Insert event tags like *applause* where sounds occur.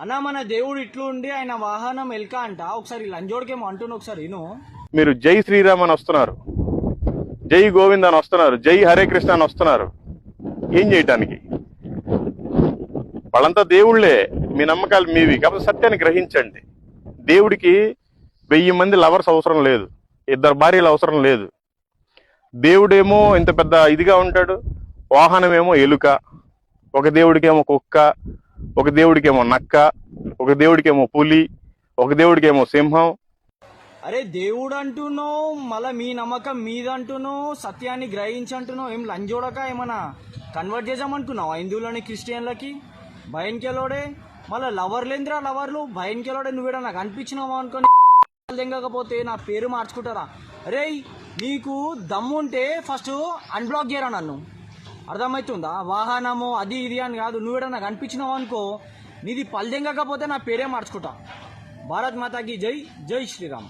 అన్న మన దేవుడు ఇట్లు ఉండి ఆయన వాహనం ఎల్క అంట. ఒకసారి లంజోడికేమో అంటున్నా ఒకసారి మీరు జై శ్రీరామ్ అని వస్తున్నారు. జై గోవింద్ అని వస్తున్నారు. జై హరే కృష్ణ అని వస్తున్నారు. ఏం చేయటానికి? వాళ్ళంతా దేవుళ్ళే. మీ నమ్మకాలు మీవి. కాబట్టి సత్యాన్ని గ్రహించండి. దేవుడికి వెయ్యి మంది లవర్స్ అవసరం లేదు. ఇద్దరు భార్యలు అవసరం లేదు. దేవుడేమో ఇంత పెద్ద ఇదిగా ఉంటాడు. వాహనమేమో ఎలుక. ఒక దేవుడికేమో కుక్క. ఒక దేవుడికేమో నక్క ఒక దేవుడికేమో పులి ఒక దేవుడికేమో సింహం. అరే దేవుడు అంటున్నావు మళ్ళీ మీ నమ్మకం మీదంటున్నావు సత్యాన్ని గ్రహించంటున్నావు ఏం లంజోడక ఏమన్నా? కన్వర్ట్ చేసామనుకున్నావు హిందువులని క్రిస్టియన్లకి? భయంకెలోడే మళ్ళీ లవర్ ఏంద్రా లవర్లు భయంకెలోడే నువ్వేడా నాకు అనిపించినావు అనుకోని తెంగకపోతే *laughs* నా పేరు మార్చుకుంటారా? రే నీకు దమ్ముంటే ఫస్ట్ అన్బ్లాక్ చేయరా నన్ను? అర్థమవుతుందా వాహనము అది ఇది అని కాదు నువ్వేడా నాకు అనిపించినావు అనుకో నీది పల్దెంగకపోతే నా పేరే మార్చుకుంటా. భారత్ మాతాకి జై జై శ్రీరామ్.